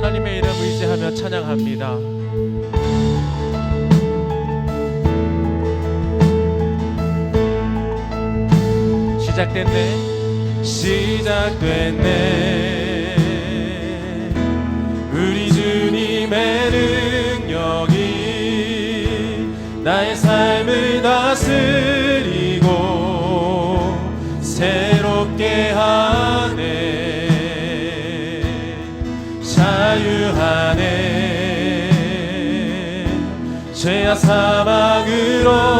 하나님의 이름 의지하며 찬양합니다. 시작됐네. 시작됐네. 우리 주님의 능력이 나의 삶을 다스리고 새롭게 하네 사망으로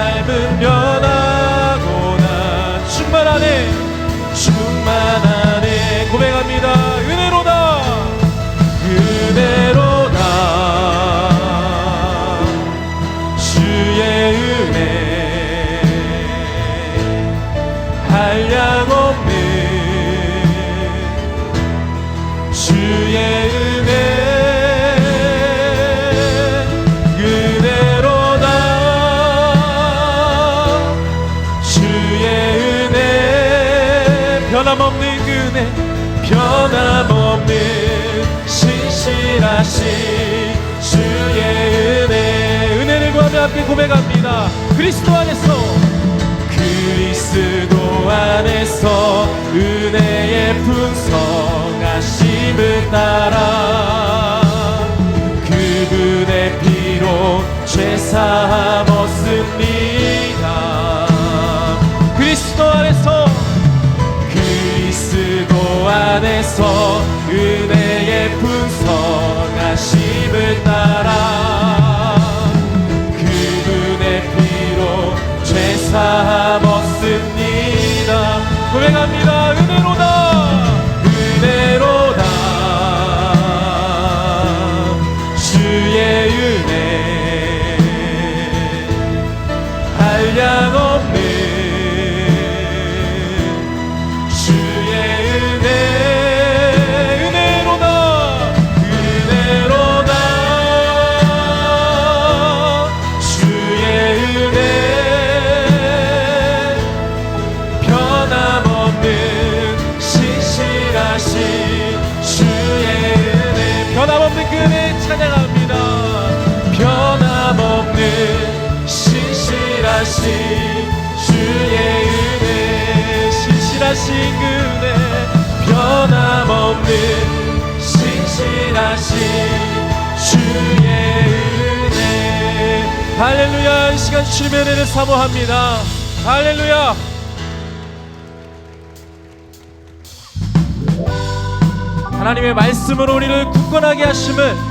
은 변하고나 충만하네 충만하네 변함없는 은혜 변함없는 신실하신 주의 은혜. 은혜를 구하며 함께 고백합니다. 그리스도 안에서. 그리스도 안에서 은혜의 풍성하심을 따라 그분의 피로 죄사함 얻습 고백합니다 찬양합니다. 변함없는 신실하신 주의 은혜 신실하신 그 은혜 변함없는 신실하신 주의 은혜. 할렐루야 이 시간 주님의 은혜를 사모합니다. 할렐루야. 하나님의 말씀으로 우리를 굳건하게 하심을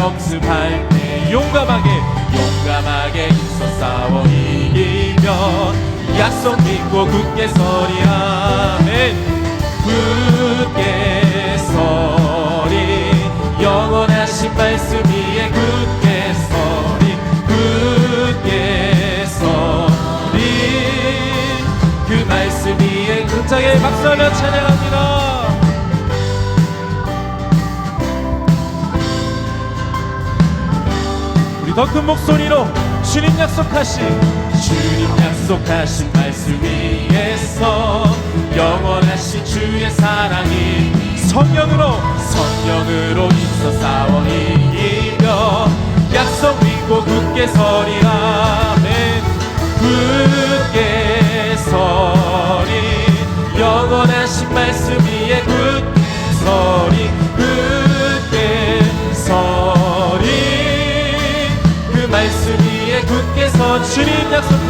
억습할 때 용감하게 용감하게 있어 싸워 이기면 약속 믿고 굳게 서리 아멘. 굳게 서리. 영원하신 말씀 위에 굳게 서리. 굳게 서리. 그 말씀 위에 극장에 박수하며 찬양합니다 더 큰 목소리로 주님 약속하신 주님 약속하신 말씀 위에서 영원하신 주의 사랑이 성령으로 성령으로 있어 싸워 이기며 약속 믿고 굳게 서리라. 아멘. 굳게 서리. 영원하신 말씀 위에 굳게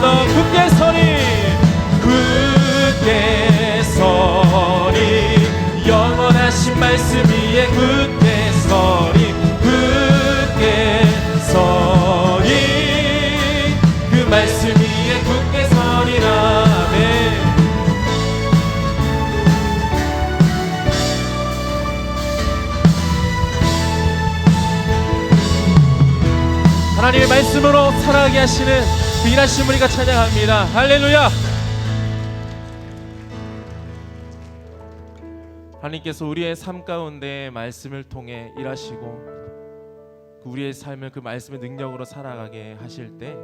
더 굳게 서리. 굳게 서리. 영원하신 말씀 위에 굳게 서리. 굳게 서리. 그 말씀 위에 굳게 서리라 하나님의 말씀으로 살아가게 하시는 그 일하신 우리가 찬양합니다. 할렐루야! 하나님께서 우리의 삶 가운데 말씀을 통해 일하시고 그 우리의 삶을 그 말씀의 능력으로 살아가게 하실 때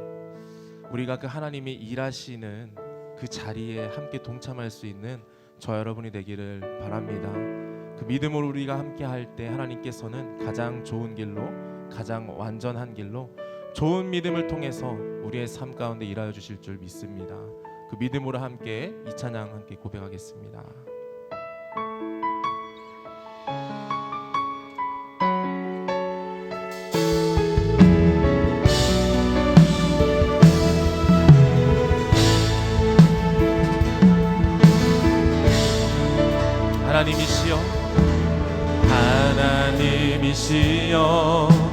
우리가 그 하나님이 일하시는 그 자리에 함께 동참할 수 있는 저 여러분이 되기를 바랍니다. 그 믿음으로 우리가 함께 할 때 하나님께서는 가장 좋은 길로 가장 완전한 길로 좋은 믿음을 통해서 우리의 삶 가운데 일하여 주실 줄 믿습니다. 그 믿음으로 함께 이 찬양 함께 고백하겠습니다. 하나님이시여 하나님이시여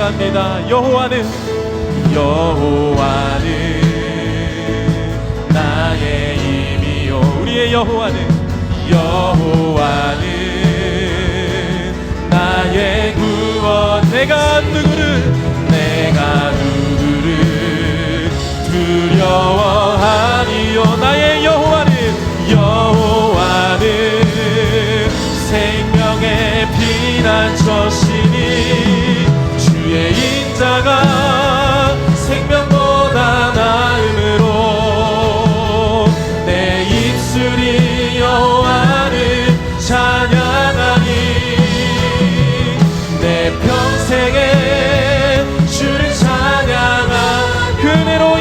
고백합니다. 여호와는 여호와는 나의 힘이요. 우리의 여호와는 여호와는 나의 구원. 내가 누구를 내가 누구를 두려워하리요. 나의 여호와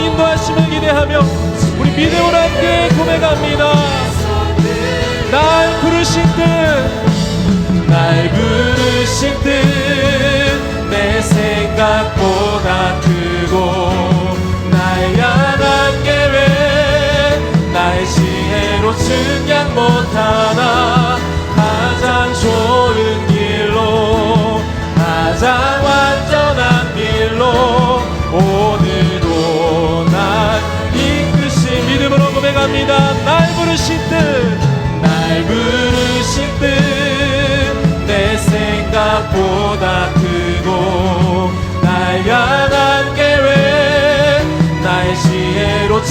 인도하심을 기대하며 우리 믿음으로 함께 고백합니다. 날 부르신 듯날 부르신 듯내 생각보다 크고 나의 야단 계획 나의 지혜로 증량 못하나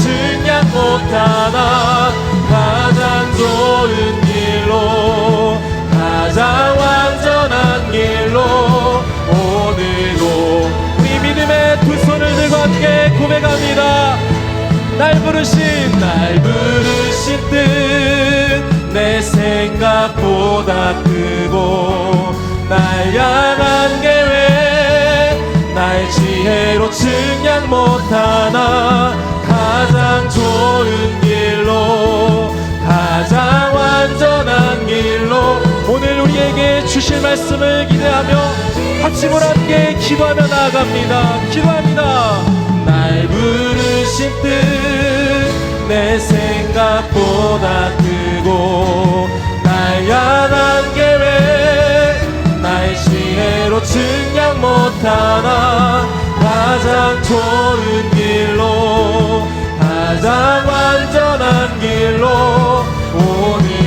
증량 못하나 가장 좋은 길로 가장 완전한 길로 오늘도 우리 믿음의 두 손을 들고 함께 고백합니다. 날 부르신 날 부르신 뜻 내 생각보다 크고 날 향한 계획 나의 지혜로 증량 못하나 좋은 길로 가장 완전한 길로 오늘 우리에게 주실 말씀을 기대하며 합심으로 함께 기도하며 나아갑니다. 기도합니다. 날 부르신 뜻내 생각보다 크고 날 향한 계획 나의 지혜로 증량 못하나 가장 좋은 세상 완전한 길로 오니